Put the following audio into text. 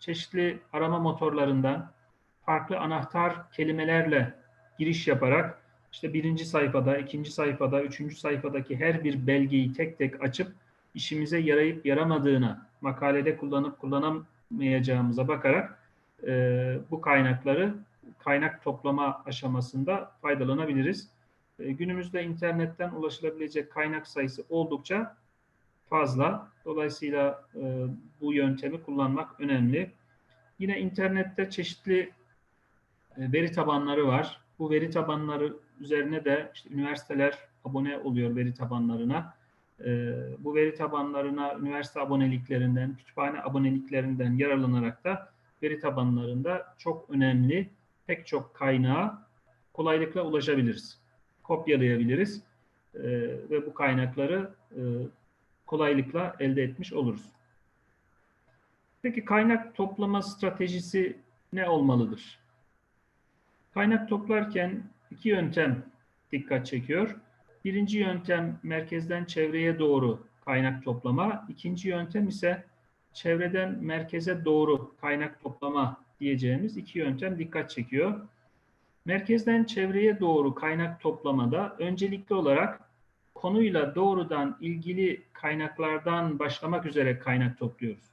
çeşitli arama motorlarından farklı anahtar kelimelerle giriş yaparak işte birinci sayfada, ikinci sayfada, üçüncü sayfadaki her bir belgeyi tek tek açıp işimize yarayıp yaramadığına, makalede kullanıp kullanamayacağımıza bakarak e, bu kaynakları kaynak toplama aşamasında faydalanabiliriz. E, günümüzde internetten ulaşılabilecek kaynak sayısı oldukça fazla. Dolayısıyla e, bu yöntemi kullanmak önemli. Yine internette çeşitli e, veri tabanları var. Bu veri tabanları üzerine de işte üniversiteler abone oluyor veri tabanlarına. E, bu veri tabanlarına üniversite aboneliklerinden, kütüphane aboneliklerinden yararlanarak da veri tabanlarında çok önemli pek çok kaynağa kolaylıkla ulaşabiliriz. Kopyalayabiliriz e, ve bu kaynakları e, kolaylıkla elde etmiş oluruz. Peki kaynak toplama stratejisi ne olmalıdır? Kaynak toplarken iki yöntem dikkat çekiyor. Birinci yöntem merkezden çevreye doğru kaynak toplama. İkinci yöntem ise çevreden merkeze doğru kaynak toplama diyeceğimiz iki yöntem dikkat çekiyor. Merkezden çevreye doğru kaynak toplamada öncelikli olarak konuyla doğrudan ilgili kaynaklardan başlamak üzere kaynak topluyoruz.